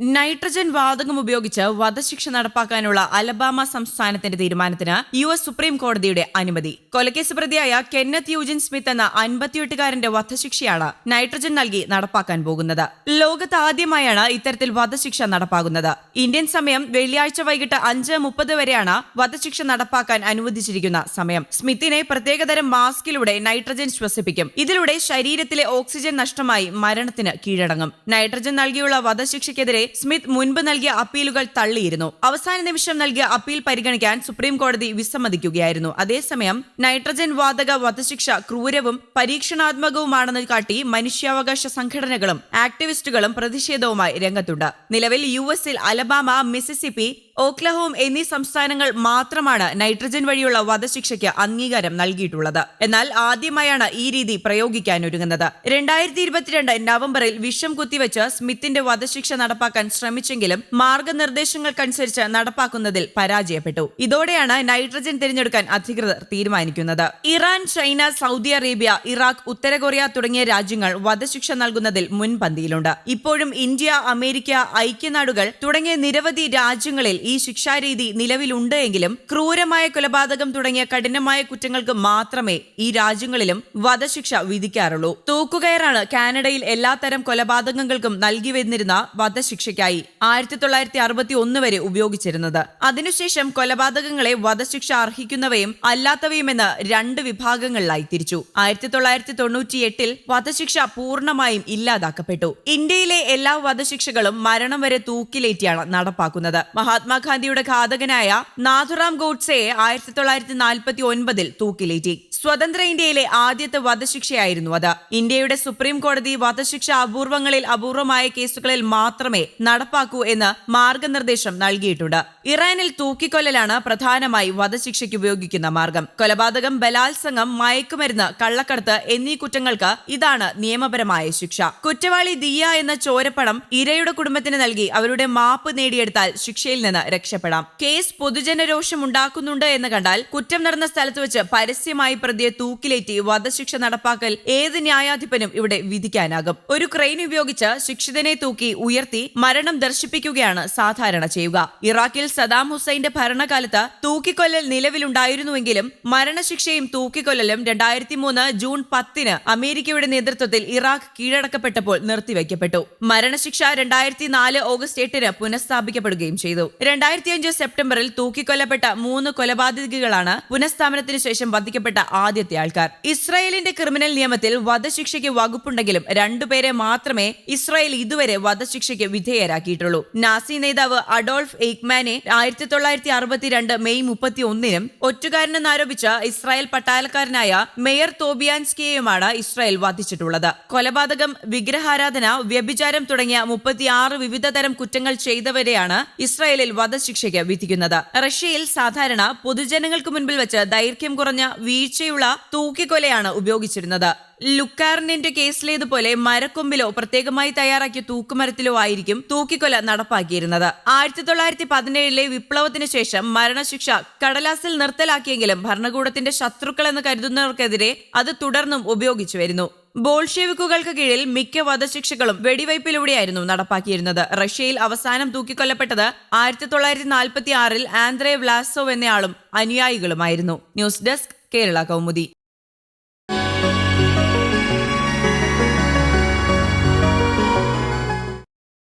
Nitrogen വാതകം ഉപയോഗിച്ച് വധശിക്ഷ നടപ്പാക്കാനുള്ള അലബാമ സംസ്ഥാനത്തിന്റെ തീരുമാനത്തിന് യു എസ് സുപ്രീം കോടതിയുടെ അനുമതി. കൊലക്കേസ് പ്രതിയായ കെന്നത്ത് യൂജിൻ സ്മിത്ത് എന്ന അൻപത്തിയെട്ടുകാരന്റെ വധശിക്ഷയാണ് നൈട്രജൻ നൽകി നടപ്പാക്കാൻ പോകുന്നത്. ലോകത്ത് ആദ്യമായാണ് ഇത്തരത്തിൽ വധശിക്ഷ നടപ്പാകുന്നത്. ഇന്ത്യൻ സമയം വെള്ളിയാഴ്ച വൈകിട്ട് അഞ്ച് മുപ്പത് വരെയാണ് വധശിക്ഷ നടപ്പാക്കാൻ അനുവദിച്ചിരിക്കുന്ന സമയം. സ്മിത്തിനെ പ്രത്യേകതരം മാസ്കിലൂടെ നൈട്രജൻ ശ്വസിപ്പിക്കും. ഇതിലൂടെ ശരീരത്തിലെ ഓക്സിജൻ നഷ്ടമായി മരണത്തിന് കീഴടങ്ങും. നൈട്രജൻ നൽകിയുള്ള വധശിക്ഷയ്ക്കെതിരെ സ്മിത്ത് മുൻപ് നൽകിയ അപ്പീലുകൾ തള്ളിയിരുന്നു. അവസാന നിമിഷം നൽകിയ അപ്പീൽ പരിഗണിക്കാൻ സുപ്രീം കോടതി വിസമ്മതിക്കുകയായിരുന്നു. അതേസമയം നൈട്രജൻ വാതക വധശിക്ഷ ക്രൂരവും പരീക്ഷണാത്മകവുമാണെന്ന് കാട്ടി മനുഷ്യാവകാശ സംഘടനകളും ആക്ടിവിസ്റ്റുകളും പ്രതിഷേധവുമായി രംഗത്തുണ്ട്. നിലവിൽ യു എസിൽ അലബാമ മിസിസിപ്പി ഓക്ലഹോം എന്നീ സംസ്ഥാനങ്ങൾ മാത്രമാണ് നൈട്രജൻ വഴിയുള്ള വധശിക്ഷയ്ക്ക് അംഗീകാരം നൽകിയിട്ടുള്ളത്. എന്നാൽ ആദ്യമായാണ് ഈ രീതി പ്രയോഗിക്കാനൊരുങ്ങുന്നത്. രണ്ടായിരത്തി ഇരുപത്തിരണ്ട് നവംബറിൽ വിഷം കുത്തിവെച്ച് സ്മിത്തിന്റെ വധശിക്ഷ നടപ്പാക്കാൻ ശ്രമിച്ചെങ്കിലും മാർഗനിർദ്ദേശങ്ങൾക്കനുസരിച്ച് നടപ്പാക്കുന്നതിൽ പരാജയപ്പെട്ടു. ഇതോടെയാണ് നൈട്രജൻ തിരഞ്ഞെടുക്കാൻ അധികൃതർ തീരുമാനിക്കുന്നത്. Iran China Saudi Arabia Iraq ഉത്തര കൊറിയ തുടങ്ങിയ രാജ്യങ്ങൾ വധശിക്ഷ നൽകുന്നതിൽ മുൻപന്തിയിലുണ്ട്. ഇപ്പോഴും ഇന്ത്യ അമേരിക്ക ഐക്യനാടുകൾ തുടങ്ങിയ നിരവധി രാജ്യങ്ങളിൽ ഈ ശിക്ഷാരീതി നിലവിലുണ്ട് എങ്കിലും ക്രൂരമായ കൊലപാതകം തുടങ്ങിയ കഠിനമായ കുറ്റങ്ങൾക്ക് മാത്രമേ ഈ രാജ്യങ്ങളിലും വധശിക്ഷ വിധിക്കാറുള്ളൂ. തൂക്കുകയറാണ് കാനഡയിൽ എല്ലാത്തരം കൊലപാതകങ്ങൾക്കും നൽകി വന്നിരുന്ന വധശിക്ഷയ്ക്കായി ആയിരത്തി തൊള്ളായിരത്തി അറുപത്തി ഒന്ന് വരെ ഉപയോഗിച്ചിരുന്നത്. അതിനുശേഷം കൊലപാതകങ്ങളെ വധശിക്ഷ അർഹിക്കുന്നവയും അല്ലാത്തവയുമെന്ന് രണ്ട് വിഭാഗങ്ങളിലായി തിരിച്ചു. ആയിരത്തി തൊള്ളായിരത്തി തൊണ്ണൂറ്റി എട്ടിൽ വധശിക്ഷ പൂർണമായും ഇല്ലാതാക്കപ്പെട്ടു. ഇന്ത്യയിലെ എല്ലാ വധശിക്ഷകളും മരണം വരെ തൂക്കിലേറ്റിയാണ് നടപ്പാക്കുന്നത്. മഹാത്മാഗാന്ധിയുടെ ഘാതകനായ നാഥുറാം ഗോഡ്സെയെ ആയിരത്തി തൊള്ളായിരത്തി നാൽപ്പത്തി ഒൻപതിൽ തൂക്കിലേറ്റി. സ്വതന്ത്ര ഇന്ത്യയിലെ ആദ്യത്തെ വധശിക്ഷയായിരുന്നു അത്. ഇന്ത്യയുടെ സുപ്രീം കോടതി വധശിക്ഷ അപൂർവങ്ങളിൽ അപൂർവമായ കേസുകളിൽ മാത്രമേ നടപ്പാക്കൂ എന്ന് മാർഗനിർദ്ദേശം നൽകിയിട്ടുണ്ട്. ഇറാനിൽ തൂക്കിക്കൊല്ലലാണ് പ്രധാനമായി വധശിക്ഷയ്ക്ക് ഉപയോഗിക്കുന്ന മാർഗം. കൊലപാതകം ബലാത്സംഗം മയക്കുമരുന്ന് കള്ളക്കടത്ത് എന്നീ കുറ്റങ്ങൾക്ക് ഇതാണ് നിയമപരമായ ശിക്ഷ. കുറ്റവാളി ദിയ എന്ന ചോരപ്പണം ഇരയുടെ കുടുംബത്തിന് നൽകി അവരുടെ മാപ്പ് നേടിയെടുത്താൽ ശിക്ഷയിൽ നിന്ന് രക്ഷപ്പെടാം. കേസ് പൊതുജനരോഷം ഉണ്ടാക്കുന്നുണ്ട് എന്ന് കണ്ടാൽ കുറ്റം നടന്ന സ്ഥലത്ത് വെച്ച് പരസ്യമായി പ്രതിയെ തൂക്കിലേറ്റി വധശിക്ഷ നടപ്പാക്കൽ ഏത് ന്യായാധിപനും ഇവിടെ വിധിക്കാനാകും. ഒരു ക്രെയിൻ ഉപയോഗിച്ച് ശിക്ഷിതനെ തൂക്കി ഉയർത്തി മരണം ദർശിപ്പിക്കുകയാണ് സാധാരണ ചെയ്യുക. ഇറാഖിൽ സദാം ഹുസൈന്റെ ഭരണകാലത്ത് തൂക്കിക്കൊല്ലൽ നിലവിലുണ്ടായിരുന്നുവെങ്കിലും മരണശിക്ഷയും തൂക്കിക്കൊല്ലലും രണ്ടായിരത്തി മൂന്ന് ജൂൺ പത്തിന് അമേരിക്കയുടെ നേതൃത്വത്തിൽ ഇറാഖ് കീഴടക്കപ്പെട്ടപ്പോൾ നിർത്തിവെക്കപ്പെട്ടു. മരണശിക്ഷ രണ്ടായിരത്തി നാല് ഓഗസ്റ്റ് എട്ടിന് പുനഃസ്ഥാപിക്കപ്പെടുകയും ചെയ്തു. രണ്ടായിരത്തി അഞ്ച് സെപ്റ്റംബറിൽ തൂക്കിക്കൊല്ലപ്പെട്ട മൂന്ന് കൊലപാതകികളാണ് പുനഃസ്ഥാപനത്തിന് ശേഷം വധിക്കപ്പെട്ട ആദ്യത്തെ ആൾക്കാർ. ഇസ്രായേലിന്റെ ക്രിമിനൽ നിയമത്തിൽ വധശിക്ഷയ്ക്ക് വകുപ്പുണ്ടെങ്കിലും രണ്ടുപേരെ മാത്രമേ ഇസ്രായേൽ ഇതുവരെ വധശിക്ഷയ്ക്ക് വിധേയരാക്കിയിട്ടുള്ളൂ. നാസി നേതാവ് അഡോൾഫ് എയ്ക്മാനെ ആയിരത്തി തൊള്ളായിരത്തി അറുപത്തിരണ്ട് മെയ് മുപ്പത്തി ഒന്നിനും ഒറ്റുകാരനെന്നാരോപിച്ച ഇസ്രായേൽ പട്ടാളക്കാരനായ മേയർ തോബിയാൻസ്കിയെയുമാണ് ഇസ്രായേൽ വധിച്ചിട്ടുള്ളത്. കൊലപാതകം വിഗ്രഹാരാധന വ്യഭിചാരം തുടങ്ങിയ മുപ്പത്തിയാറ് വിവിധ തരം കുറ്റങ്ങൾ ചെയ്തവരെയാണ് ഇസ്രായേലിൽ വധശിക്ഷയ്ക്ക് വിധിക്കുന്നത്. റഷ്യയിൽ സാധാരണ പൊതുജനങ്ങൾക്ക് മുൻപിൽ വെച്ച് ദൈർഘ്യം കുറഞ്ഞ വീഴ്ചയുള്ള തൂക്കിക്കൊലയാണ് ഉപയോഗിച്ചിരുന്നത്. ലുക്കാർണിന്റെ കേസിലേതുപോലെ മരക്കൊമ്പിലോ പ്രത്യേകമായി തയ്യാറാക്കിയ തൂക്കുമരത്തിലോ ആയിരിക്കും തൂക്കിക്കൊല നടപ്പാക്കിയിരുന്നത്. ആയിരത്തി തൊള്ളായിരത്തി പതിനേഴിലെ വിപ്ലവത്തിന് ശേഷം മരണശിക്ഷ കടലാസിൽ നിർത്തലാക്കിയെങ്കിലും ഭരണകൂടത്തിന്റെ ശത്രുക്കളെന്ന് കരുതുന്നവർക്കെതിരെ അത് തുടർന്നും ഉപയോഗിച്ചു വരുന്നു. ബോൾഷെവിക്കുകൾക്ക് കീഴിൽ മിക്ക വധശിക്ഷകളും വെടിവയ്പിലൂടെയായിരുന്നു നടപ്പാക്കിയിരുന്നത്. റഷ്യയിൽ അവസാനം തൂക്കിക്കൊല്ലപ്പെട്ടത് ആയിരത്തി തൊള്ളായിരത്തി നാൽപ്പത്തി ആറിൽ ആന്ത്രേ വ്ലാസോവ് എന്നയാളും അനുയായികളുമായിരുന്നു. News desk Kerala Kaumudi.